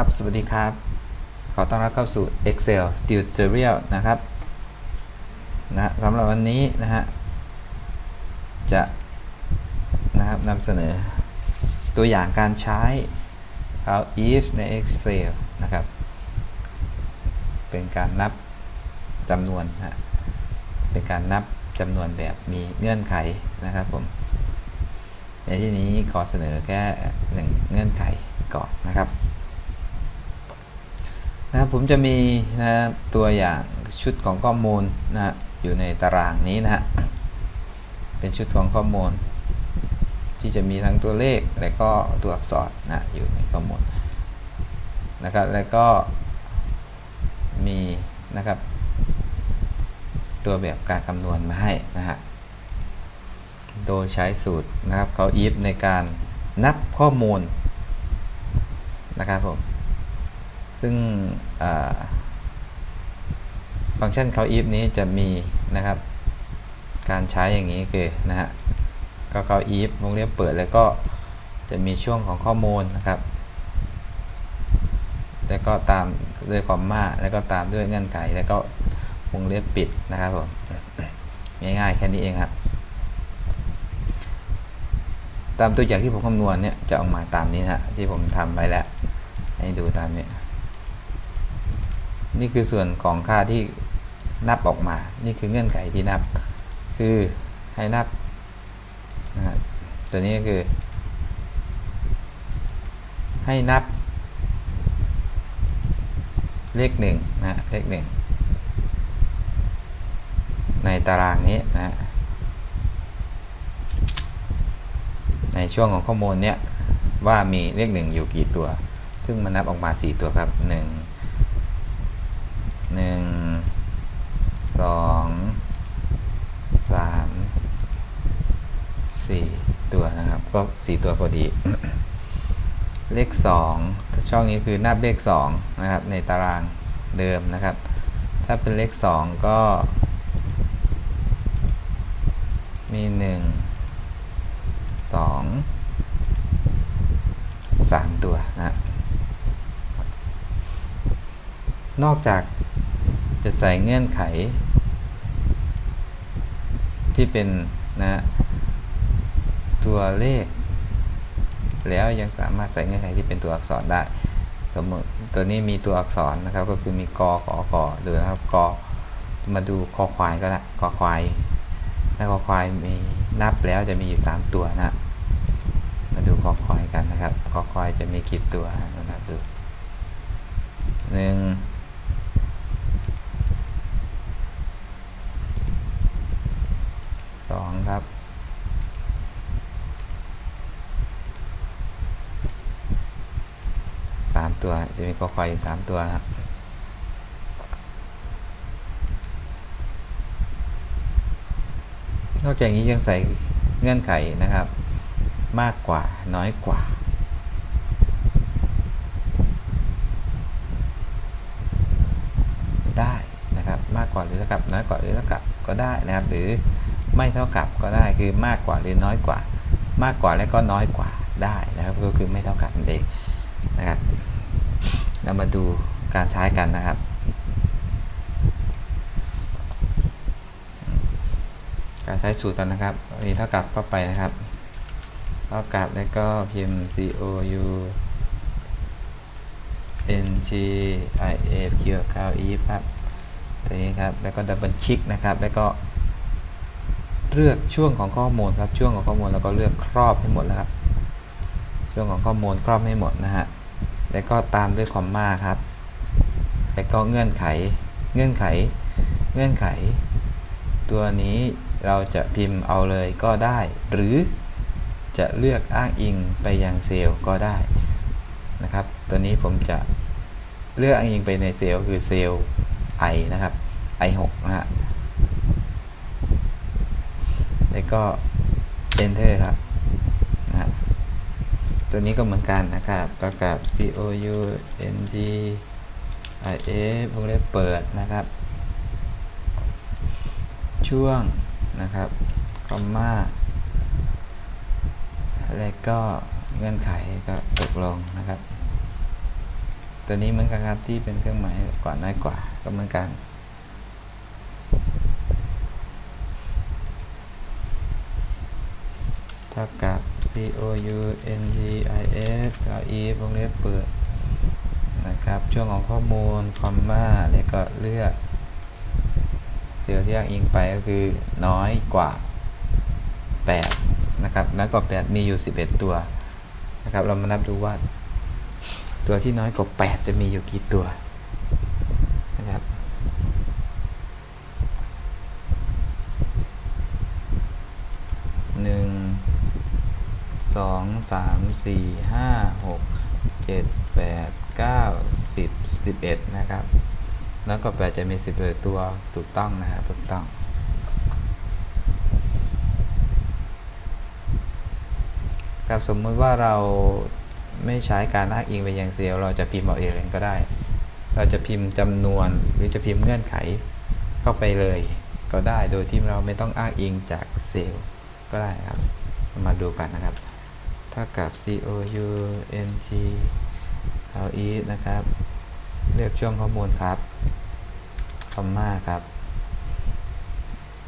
ครับ สวัสดีครับ ขอต้อนรับเข้าสู่ Excel Tutorial นะครับนะสำหรับวันนี้นะฮะ จะนะครับนำเสนอตัวอย่างการใช้ how if ใน Excel นะครับ เป็นการนับจำนวนนะเป็นการนับจำนวนแบบมีเงื่อนไขนะครับผม ในที่นี้ขอเสนอแค่หนึ่งเงื่อนไขก่อนนะครับ นะครับผมจะมีนะตัวอย่างชุดของข้อมูลนะฮะอยู่ในตารางนี้นะฮะเป็นชุดของข้อมูล ที่จะมีทั้งตัวเลขและก็ตัวอักษรนะอยู่ในข้อมูลนะครับแล้วก็มีนะครับ ตัวแบบการคำนวณมาให้นะฮะโดยใช้สูตรนะครับเขา if ในการนับข้อมูลนะครับผม ซึ่งฟังก์ชันเขา if นี้จะมีนะครับ การใช้อย่างนี้คือนะฮะก็เขา if วงเล็บเปิดแล้วก็จะมีช่วงของข้อมูลนะครับ แล้วก็ตามด้วยคอมมาแล้วก็ตามด้วยเงื่อนไข แล้วก็วงเล็บปิดนะครับผมง่ายๆแค่นี้เองครับ ตามตัวอย่างที่ผมคำนวณเนี่ยจะออกมาตามนี้นะที่ผมทำไว้แล้ว ให้ดูตามนี้ นี่คือส่วนของค่าที่นับออกมา นี่คือเงื่อนไขที่นับ คือให้นับนะฮะตัวนี้ก็คือ ให้นับ เลขหนึ่งนะเลขหนึ่งในตารางนี้นะในช่วงของข้อมูลเนี้ยว่ามีเลขหนึ่งอยู่กี่ตัว ซึ่งมันนับออกมา 4 ตัวครับ 1 1 2 3 4ตัวนะครับ ก็4ตัวพอดี เลข2ช่องนี้คือหนับเลข2นะครับ ในตารางเดิมนะครับ ถ้าเป็นเลข2ก็ มี1 2 3ตัวนะนอกจาก จะใส่เงื่อนไข ที่เป็นนะตัวเลข แล้วยังสามารถใส่เงื่อนไขที่เป็นตัวอักษรได้สมมติตัวนี้มีตัวอักษรนะครับ ก็คือมีกอขอขอหรือนะครับกอมาดูคอควายก็ได้คอควายถ้าคอควายมีนับแล้วจะมีอยู่ 3 ตัวนะมาดูคอควายกันนะครับคอควายจะมีกี่ตัวนะครับดูหนึ่งสองครับ สาม ตัว จะมีคอควายอยู่สามตัวครับนอกจากนี้ยังใส่เงื่อนไขนะครับ มากกว่าน้อยกว่า ได้นะครับมากกว่าหรือเท่ากับน้อยกว่าหรือเท่ากับก็ได้นะครับ หรือไม่เท่ากับก็ได้คือมากกว่าหรือน้อยกว่า มากกว่าและก็น้อยกว่าได้นะครับ ก็คือไม่เท่ากันั่นเองนะครับ เรามาดูการใช้กันนะครับ การใช้สูตรกันนะครับมีเท่ากับเข้าไปนะครับ เท่ากับแล้วก็พิมพ์ c o u n g i f เกี่ยวกับ e ครับตัวนี้ครับ แล้วก็ดับเบิลคลิกนะครับ แล้วก็เลือกช่วงของข้อมูลครับ ช่วงของข้อมูลแล้วก็เลือกครอบให้หมดแล้วครับ ช่วงของข้อมูลครอบให้หมดนะฮะ แล้วก็ตามด้วยคอมมาครับ แล้วก็เงื่อนไข เงื่อนไข เงื่อนไข ตัวนี้เราจะพิมพ์เอาเลยก็ได้ หรือจะเลือกอ้างอิงไปยังเซลล์ก็ได้นะครับ ตัวนี้ผมจะเลือกอ้างอิงไปในเซลล์คือเซลล์ i นะครับ i6 นะฮะ แล้วก็ enter ครับ ตัวนี้ก็เหมือนกันนะครับประกับ c o u n g i f วงเล็บเปิดนะครับ ช่วงนะครับคอมมาแล้วก็เงื่อนไขก็ตกลงนะครับ ตัวนี้เหมือนกันครับที่เป็นเครื่องหมายกว่าน้อยกว่าก็เหมือนกันเท่ากับ o u n t i s กับ e วงเล็บเปิดนะครับ ช่วงของข้อมูลคอมมาแล้วก็เลือกเซลล์ที่อ้างอิงไปก็คือน้อยกว่า 8 นะครับ น้อยกว่า 8 มีอยู่ 11 ตัวนะครับ เรามานับดูว่า ตัวที่น้อยกว่า 8 จะมีอยู่กี่ตัว นะครับ หนึ่ง สอง สาม สี่ห้าหกเจ็ดแปดเก้าสิบสิบเอ็ดนะครับ แล้วก็แปดจะมีสิบเอ็ดตัวถูกต้องนะครับถูกต้องครับสมมุติว่าเราไม่ใช้การอ้างอิงไปยังเซลล์เราจะพิมพ์เอาเองก็ได้ เราจะพิมพ์จำนวนหรือจะพิมพ์เงื่อนไขเข้าไปเลย ก็ได้โดยที่เราไม่ต้องอ้างอิงจากเซลล์ก็ได้ครับ มาดูกันนะครับ ท่ากับ c o u n t l e นะครับ เลือกช่วงข้อมูลครับคอมมาครับ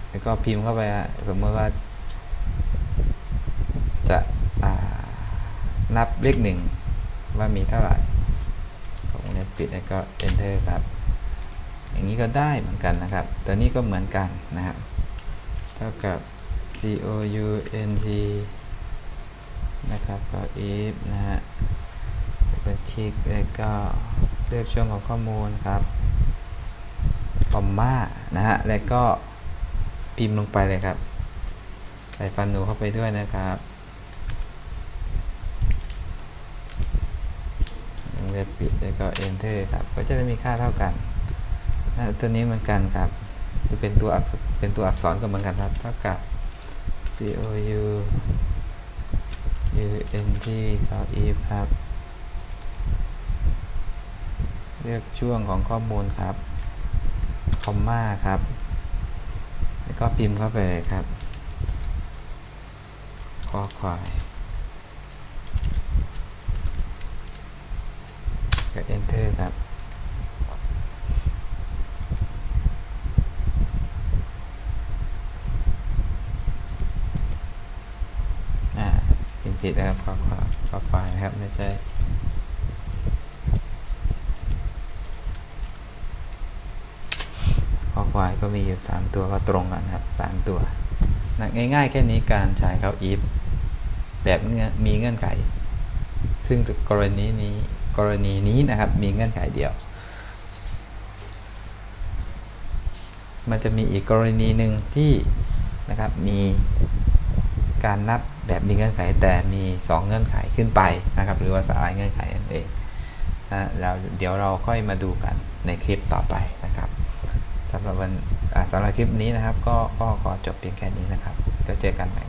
แล้วก็พิมพ์เข้าไปสมมติว่า จะานับเลขหนึ่งว่ามีเท่าไหร่ผมเนี่ยปิดแล้วก็ enter ครับ อย่างนี้ก็ได้เหมือนกันนะครับ ตัวนี้ก็เหมือนกันนะครับ เท่ากับ c o u n t นะครับก็ if นะฮะเป็นชิกแล้วก็เลือกช่วงของข้อมูลครับคอมมานะฮะแล้วก็พิมพ์ลงไปเลยครับ ใส่ฟันหนูเข้าไปด้วยนะครับเว็บปิดแล้วก็ enter ครับ ก็จะได้มีค่าเท่ากันนะตัวนี้เหมือนกันครับ จะเป็นตัวเป็นตัวอักษรก็เหมือนกันครับเท่ากับ c o u u n t ครับ if ครับ เลือกช่วงของข้อมูลครับ คอมมาครับ แล้วก็พิมพ์เข้าไปครับคอควายก็ enter ครับ อ่า ผิดนะครับคอควายคอควายนะครับไม่ใช่คอควายก็มีอยู่ 3 ตัวก็ตรงกันครับ 3 ตัวนะง่ายๆ แค่นี้การใช้เขา if แบบมีเงื่อนไข ซึ่งกรณีนี้กรณีนี้นะครับมีเงื่อนไขเดียว มันจะมีอีกกรณีหนึ่งที่นะครับมีการนับ แบบมีเงื่อนไขแต่มี 2 เงื่อนไขขึ้นไปนะครับ หรือว่าสลายเงื่อนไขนั่นเองนะแล้วเดี๋ยวเราค่อยมาดูกันในคลิปต่อไปนะครับสำหรับวันสำหรับคลิปนี้นะครับ ก็ก็ขอจบเพียงแค่นี้นะครับแล้วเจอกันใหม่